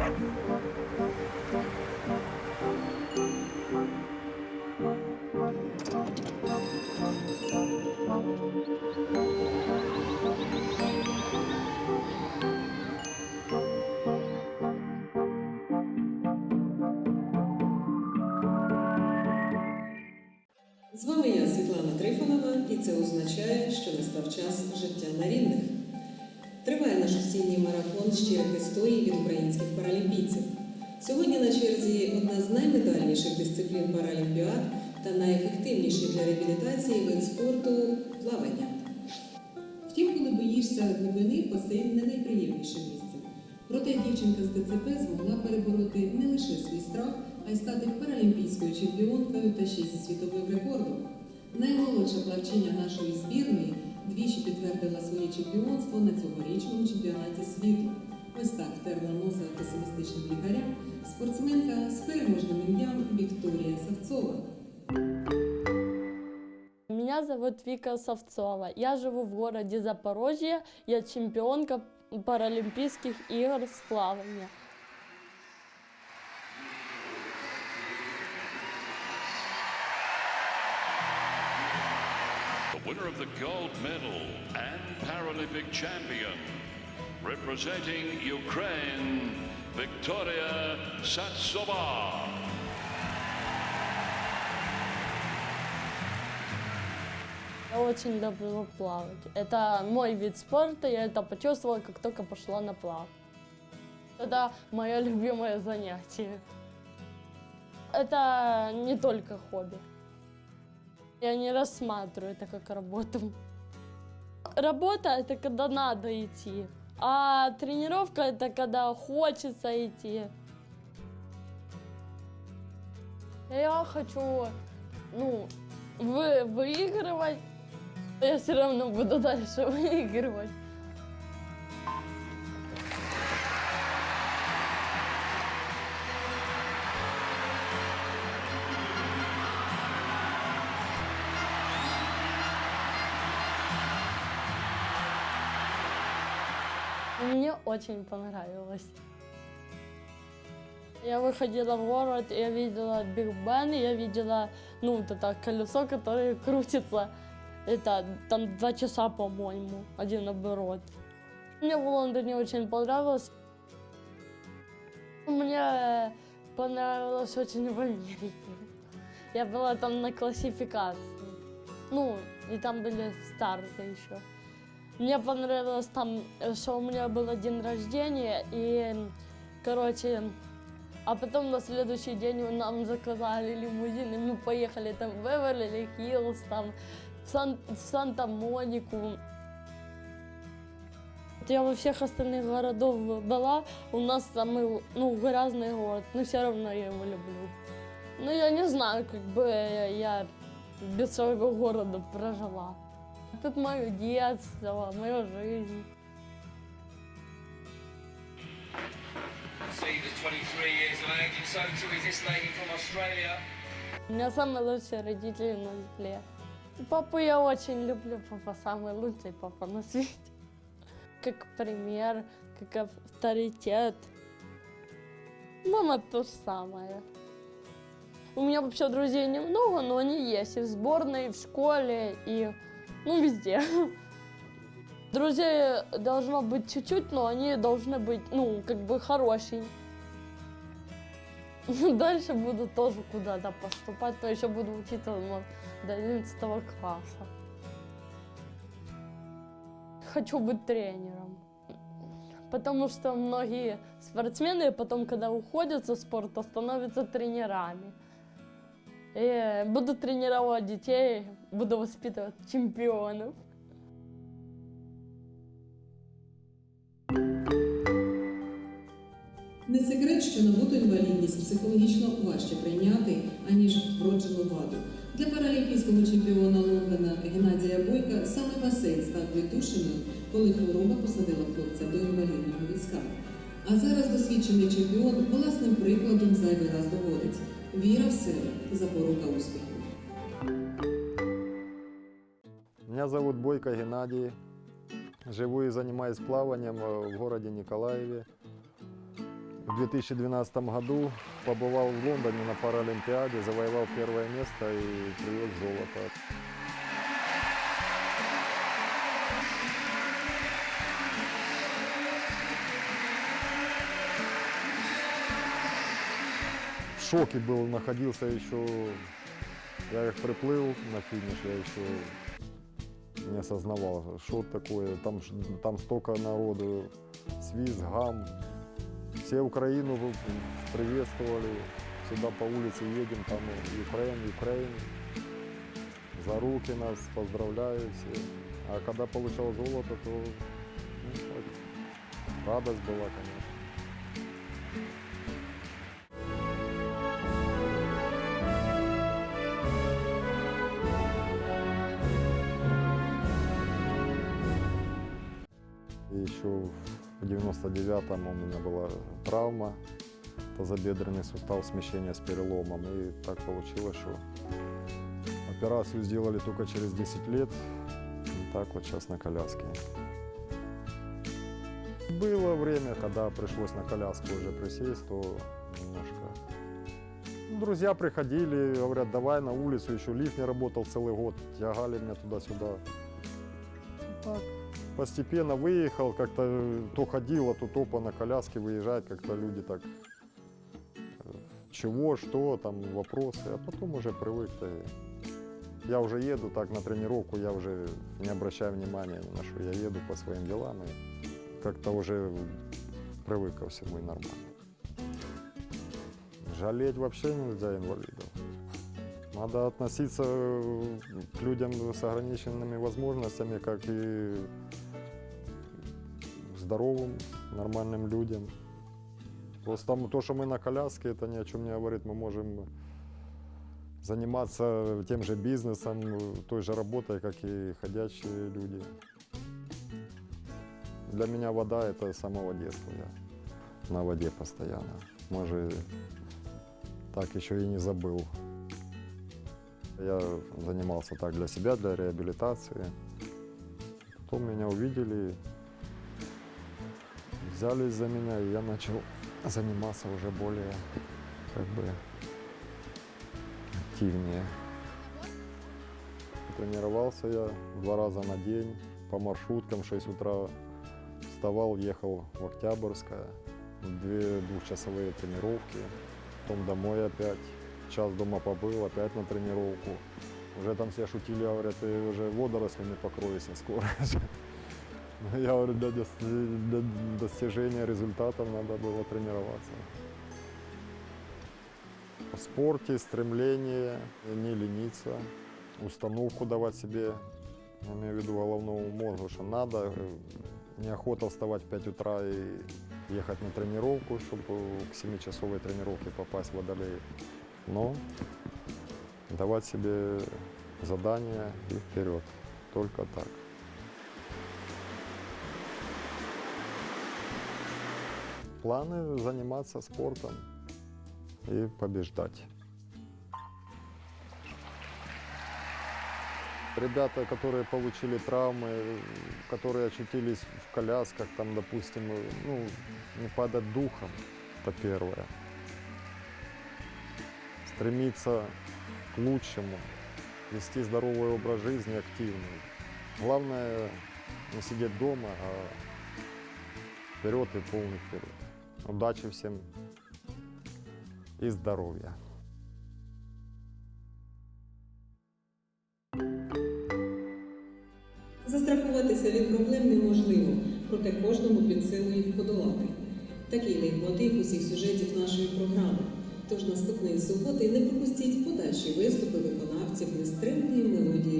З вами я, Світлана Трифонова, і це означає, що настав час життя на рівних. Наш осінній марафон щирих історій від українських паралімпійців. Сьогодні на черзі одна з наймедальніших дисциплін паралімпіад та найефективніший для реабілітації вид спорту плавання. Втім, коли боїшся глибини, басейн не найприємніше місце. Проте дівчинка з ДЦП змогла перебороти не лише свій страх, а й стати паралімпійською чемпіонкою та ще зі світовим рекордом. Наймолодша плавчиня нашої збірної двічі підтвердила своє чемпіонство на цьогорічному чемпіонаті світу. Ось так втерла носа песимістичним лікарям спортсменка з переможним ім'ям Вікторія Савцова. Меня зовут Вика Савцова. Я живу в городе Запорожье. Я чемпионка Паралимпийских игр с плавания. Winner of the gold medal and Paralympic champion, representing Ukraine, Victoria Satsova. Я очень люблю плавать. Это мой вид спорта, я это почувствовала, как только пошла на плав. Это мое любимое занятие. Это не только хобби. Я не рассматриваю это как работу. Работа это когда надо идти, а тренировка это когда хочется идти. Я хочу, ну, вы, выигрывать. Я все равно буду дальше выигрывать. Мне очень понравилось. Я выходила в город, я видела Биг Бен, я видела, ну, вот это колесо, которое крутится. Это там два часа, по-моему, один оборот. Мне в Лондоне очень понравилось. Мне понравилось очень в Америке. Я была там на классификации. Ну, и там были старты еще. Мне понравилось там, что у меня был день рождения, и, короче, а потом на следующий день нам заказали лимузин, и мы поехали там в Беверли-Хиллз, там, в, Сан- в Санта-Монику. Я во всех остальных городах была, у нас самый, ну, грязный город, но все равно я его люблю. Ну, я не знаю, как бы я без своего города прожила. Тут мое детство, моя жизнь. Steve is 23 years of age, and so too is this lady from Australia. У меня самые лучшие родители на земле. Папу я очень люблю, папа самый лучший папа на свете. Как пример, как авторитет. Мама то же самое. У меня вообще друзей немного, но они есть и в сборной, и в школе, и ну везде. Друзей должно быть чуть-чуть, но они должны быть, ну, как бы хорошие. Дальше буду тоже куда-то поступать, но еще буду учиться до 11 класса. Хочу быть тренером. Потому что многие спортсмены потом, когда уходят со спорта, становятся тренерами. И буду тренировать детей, буду воспитывать чемпионов. Не секрет, що набуту інвалідність психологічно важче прийняти, аніж вроджену ваду. Для паралімпійського чемпіона Лондона Геннадія Бойка саме басейн став віддушиною, коли хвороба посадила хлопця до інвалідного візка. А зараз досвідчений чемпіон власним прикладом зайвий раз доводить. Віра в себе запорука успіху. Меня зовут Бойко Геннадий. Живу и занимаюсь плаванием в городе Николаеве. В 2012 году побывал в Лондоне на Паралимпиаде, завоевал первое место и привез золото. Шоке был, находился еще, я как приплыл на финиш, я еще не осознавал, что такое, там, там столько народу, свист, гам, все Украину приветствовали, сюда по улице едем, там Украин, Украин, за руки нас поздравляют все. А когда получал золото, то ну, так, радость была, конечно. 99-м у меня была травма, тазобедренный сустав смещения с переломом. И так получилось, что операцию сделали только через 10 лет. И так вот сейчас на коляске. Было время, когда пришлось на коляску уже присесть, то немножко... Друзья приходили, говорят, давай на улицу, еще лифт не работал целый год, тягали меня туда-сюда. Так, постепенно выехал, как-то э, то ходил, а то топа на коляске выезжать, как-то люди так э, чего, что, там вопросы, а потом уже привык-то. и Я уже еду так на тренировку, я уже не обращаю внимания ни на что, я еду по своим делам и как-то уже привык ко всему и нормально. Жалеть вообще нельзя инвалидов. Надо относиться э, к людям с ограниченными возможностями, как и здоровым, нормальным людям. Просто то, что мы на коляске, это ни о чем не говорит. Мы можем заниматься тем же бизнесом, той же работой, как и ходячие люди. Для меня вода это с самого детства. Я на воде постоянно. Может, так еще и не забыл. Я занимался так для себя, для реабилитации. Потом меня увидели, взялись за меня, и я начал заниматься уже более как бы активнее. Тренировался я два раза на день по маршруткам, в 6 утра вставал, ехал в Октябрьское, две двухчасовые тренировки, потом домой опять, час дома побыл, опять на тренировку. Уже там все шутили, говорят, ты уже водорослями покроешься скоро. Я говорю, для, для достижения результатов надо было тренироваться. В спорте стремление не лениться, установку давать себе, я имею в виду головному мозгу, что надо, э, неохота вставать в 5 утра и ехать на тренировку, чтобы к 7-часовой тренировке попасть в водолей. Но давать себе задания и вперед. Только так. Планы заниматься спортом и побеждать. Ребята, которые получили травмы, которые очутились в колясках, там, допустим, ну, не падать духом, это первое. Стремиться к лучшему, вести здоровый образ жизни, активный. Главное не сидеть дома, а вперед и полный вперед. Удачи всем и здоровья. Застрахуватися від проблем неможливо, проте кожному під силу їх подолати. Такий лейтмотив усіх сюжетів нашої програми. Тож наступної суботи не пропустіть подальші виступи виконавців нестримної мелодії.